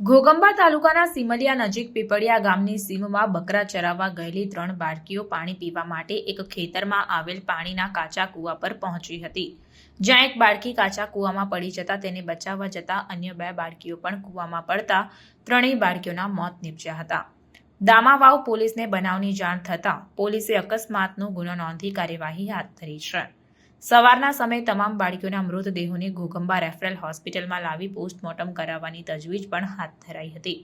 ઘોગંબા તાલુકાના સિમલિયા નજીક પીપળિયા ગામની સીમમાં બકરા ચરાવવા ગયેલી ત્રણ બાળકીઓ પાણી પીવા માટે એક ખેતરમાં આવેલ પાણીના કાચા કૂવા પર પહોંચી હતી. જ્યાં એક બાળકી કાચા કૂવામાં પડી જતા તેને બચાવવા જતા અન્ય બે બાળકીઓ પણ કૂવામાં પડતા ત્રણેય બાળકીઓના મોત નીપજ્યા હતા. દામાવાવ પોલીસને બનાવની જાણ થતાં પોલીસે અકસ્માતનો ગુનો નોંધી કાર્યવાહી હાથ ધરી છે. સવારના સમયે તમામ બાળકીઓના મૃતદેહોને ઘોગંબા રેફરલ હોસ્પિટલમાં લાવી પોસ્ટમોર્ટમ કરાવવાની તજવીજ પણ હાથ ધરાઈ હતી.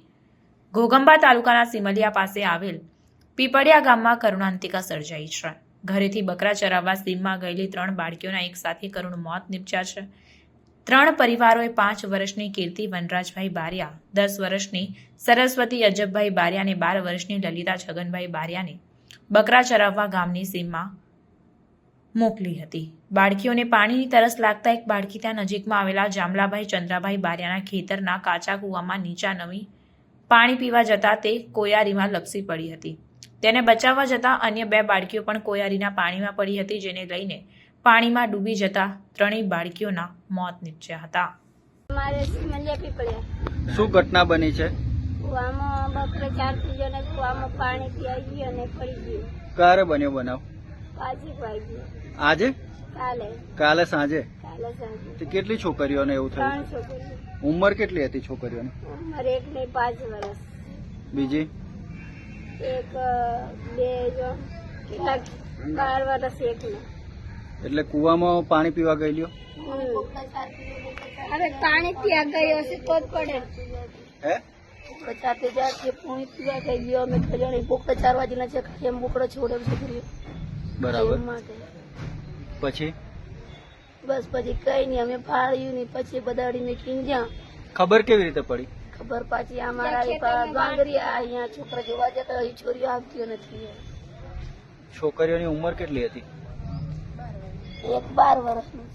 ઘોગંબા તાલુકાના સિમલિયા પાસે આવેલ પીપળિયા ગામમાં કરુણાંતિકા સર્જાઈ છે. ઘરેથી બકરા ચરાવવા સીમમાં ગયેલી ત્રણ બાળકીઓના એક સાથે કરુણ મોત નીપજ્યા છે. ત્રણ પરિવારોએ પાંચ વર્ષની કીર્તિ વનરાજભાઈ બારિયા, દસ વર્ષની સરસ્વતી અજબભાઈ બારિયા અને બાર વર્ષની લલિતા છગનભાઈ બારિયાને બકરા ચરાવવા ગામની સીમમાં મોકલી હતી. બાળકીઓને પાણીની તરસ લાગતા એક બાળકી ત્યાં નજીકમાં આવેલા જામલાભાઈ ચંદ્રાભાઈ બારિયાના ખેતરના કાચા કૂવામાં નીચા નમી પાણી પીવા જતા તે કોયારીમાં લપસી પડી હતી. તેને બચાવવા જતા અન્ય બે બાળકીઓ પણ કોયારીના પાણીમાં પડી હતી જેને લઈને પાણીમાં ડૂબી જતા ત્રણેય બાળકીઓના મોત નીપજ્યા હતા. શું ઘટના બની છે? કુવામાં બકરે ચાર ને કુવામાં પાણી પીવાઈ ગયું અને પડી ગયું. ક્યારે બન્યો બનાવ? આજે કાલે. સાંજે? કેટલી છોકરીઓને એવું થયું? ઉંમર કેટલી હતી છોકરીઓની? ઉંમર એક ને પાંચ વર્ષ બીજી? એક બે બાર વર્ષ એક એટલે કુવામાં પાણી પીવા ગયેલીઓ અરે પાણી પીવા ગયો છે તો જ પડે. હે? પચાસ હજાર પાણી પીવા ગઈ ગયો અમે તો જાણે બોકડો ચાર વાગીના છે એમ બોકડો છોડે છોકરીઓ બરાબર. પછી? બસ પછી કઈ નહીં અમે ફાળ્યું નહીં પછી બદાડી મેં ખીંજ્યા ખબર કેવી રીતે પડી? ખબર પાછી અમારા ગાંગરી અહીંયા છોકરા જોવા જતા એ છોરીઓ આવતી નથી. છોકરીઓની ઉંમર કેટલી હતી? એક બાર વર્ષનું.